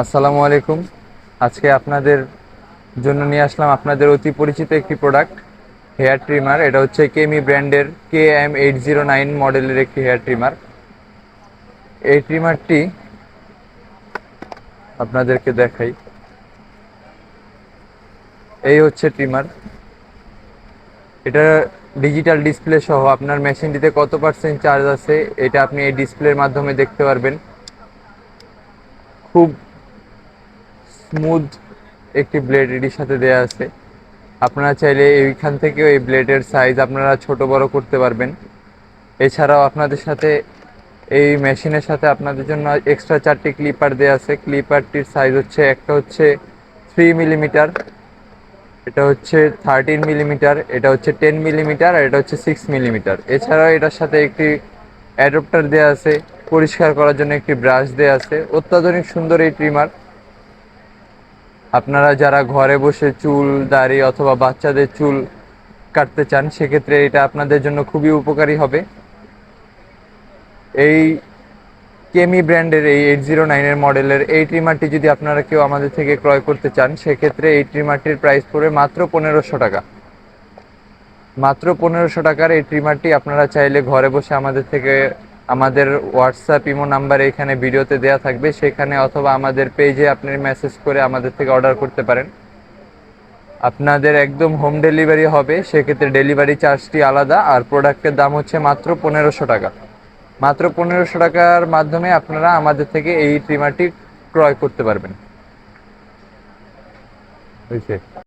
আসসালামু আলাইকুম। আজকে আপনাদের জন্য নিয়ে আসলাম আপনাদের অতি পরিচিত একটি প্রোডাক্ট হেয়ার ট্রিমার এটা হচ্ছে কেমি ব্র্যান্ডের K M eight zero nine মডেলের একটি হেয়ার ট্রিমার এই ট্রিমারটি আপনাদেরকে দেখাই। এই হচ্ছে ট্রিমার এটা ডিজিটাল ডিসপ্লে সহ আপনার মেশিনটিতে কত পার্সেন্ট চার্জ আছে, এটা আপনি এই ডিসপ্লের মাধ্যমে দেখতে পারবেন। খুব স্মুথ একটি ব্লেড এটির সাথে দেয়া আছে। আপনারা চাইলে এইখান থেকেও এই ব্লেডের সাইজ আপনারা ছোট বড় করতে পারবেন। এছাড়াও আপনাদের সাথে এই মেশিনের সাথে আপনাদের জন্য এক্সট্রা চারটি ক্লিপার দেওয়া আছে। ক্লিপারটির সাইজ হচ্ছে, একটা হচ্ছে থ্রি মিলিমিটার এটা হচ্ছে থার্টিন মিলিমিটার এটা হচ্ছে টেন মিলিমিটার আর এটা হচ্ছে সিক্স মিলিমিটার এছাড়াও এটার সাথে একটি অ্যাডপ্টার দেওয়া আছে। পরিষ্কার করার জন্য একটি ব্রাশ দেওয়া আছে। অত্যাধুনিক সুন্দর এই ট্রিমার আপনারা যারা ঘরে বসে চুল, দাড়ি অথবা বাচ্চাদের চুল কাটতে চান, সেক্ষেত্রে এটা আপনাদের জন্য খুবই উপকারী হবে। এই কেমি ব্র্যান্ডের এই এইট জিরো নাইনের মডেলের এই ট্রিমারটি যদি আপনারা কেউ আমাদের থেকে ক্রয় করতে চান, সেক্ষেত্রে এই ট্রিমারটির প্রাইস পড়বে মাত্র পনেরোশো টাকা। মাত্র পনেরোশো টাকার এই ট্রিমারটি আপনারা চাইলে ঘরে বসে আমাদের থেকে আমাদের হোয়াটসঅ্যাপ ইমো নাম্বার এখানে ভিডিওতে দেওয়া থাকবে। সেখানে অথবা আমাদের পেজে আপনি মেসেজ করে আমাদের থেকে অর্ডার করতে পারেন। আপনাদের একদম হোম ডেলিভারি হবে, সেক্ষেত্রে ডেলিভারি চার্জটি আলাদা আর প্রোডাক্টের দাম হচ্ছে মাত্র পনেরোশো টাকা। মাত্র পনেরোশো টাকার মাধ্যমে আপনারা আমাদের থেকে এই ট্রিমারটি ক্রয় করতে পারবেন। হয়েছে?